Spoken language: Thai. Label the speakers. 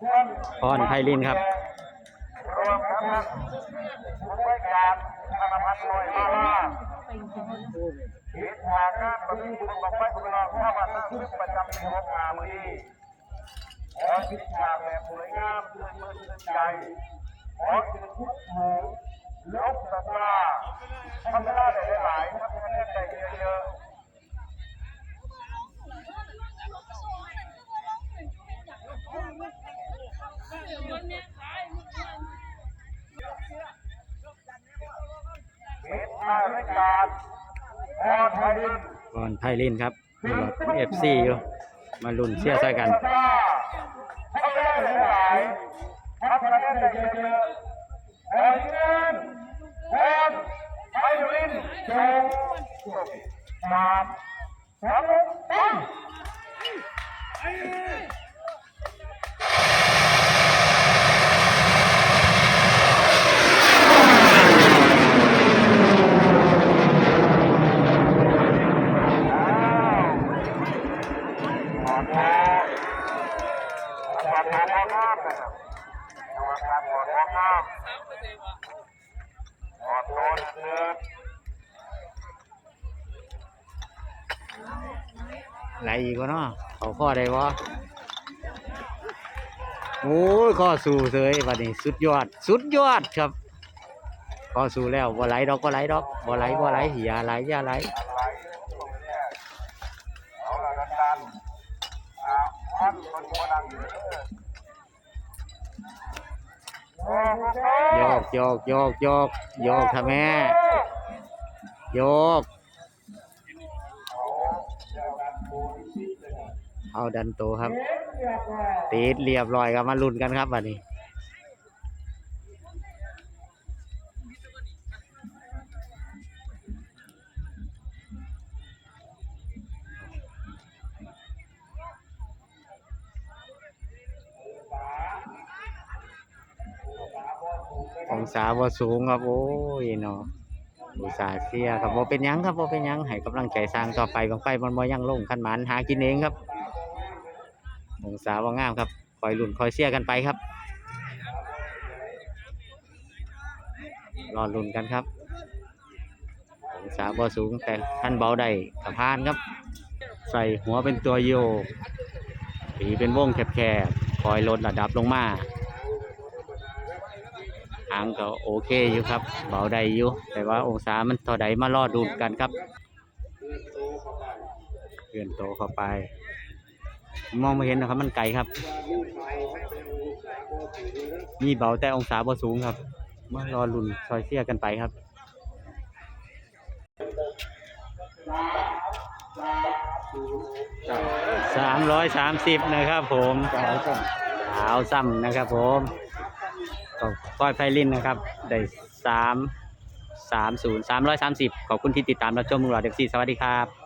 Speaker 1: พรไพลินครับ
Speaker 2: รวมทั้งผู้บริการธนาคารลอยมาลาเหตุทางงานประมีบุญบอกไว้คุณรองข้ามาตั้งซึ่งประจำปีหกงามมือนี้ขอคิดฉากแบบสวยงามเพื่อนเพื่อนใจขอถึงทุกหมู่ลบตะกร้าทำได้ได้หลายทำได้ได้เยอะๆ เหตุ การณ์รายการพรไทยดิน
Speaker 1: พรไพลินครับอยู่กับเอฟซีอยู่มาลุ้นเชียร์ใส่กัน
Speaker 2: ทำได้หลายๆทำได้ได้เยอะๆขอยืนพรไทยดินจงสามสามตั้ง ขอโทษขอโทษขอโทษนะครับขอโทษขอโทษขอโทษเนื้อ
Speaker 1: ไหลอีกวะเนาะเขาข้อได้วะโอ้ยข้อสู่เสยบัดนี้สุดยอด สุดยอดครับข้อสู่แล้วบ่ไหลดอกบ่ไหลดอกบ่ไหลบ่ไหลอย่าไหลอย่าไหล
Speaker 2: โย
Speaker 1: กโยกโยกโยกโยกทำแม่โยก เอาดันโตครับ ติดเรียบร้อยครับมาลุ้นกันครับวันนี้ องศาบ่สูงครับโอ้ยเนาะอุตสาห์เสียครับบ่เป็นหยังครับบ่เป็นหยังให้กำลังใจสร้างต่อไปบางไฟมันบ่ยังลงคันหมานหากินเองครับ องศาบ่งามครับคอยลุ้นคอยเสียกันไปครับรอลุ้นกันครับ องศาบ่สูงแต่ท่านเบาได้กระพานครับ ใส่หัวเป็นตัวโยกปีเป็นวงแคบๆคอยลดระดับลงมา หางก็โอเคอยู่ครับ เบาได้อยู่ แต่ว่าองศามันเท่าใดมารอดูกันครับเลื่อนโตเข้าไป มองไม่เห็นนะครับ มันไกลครับ มีเบาแต่องศาบ่สูงครับมารอลุ่นซอยเสียกันไปครับสามร้อยสามสิบนะครับผมสาวซ้ำนะครับผม ก็ก้อยไพลินนะครับ ได้สามสามศูนย์สามร้อยสามสิบขอบคุณที่ติดตามรับชมมือเราเด็กซี่สวัสดีครับ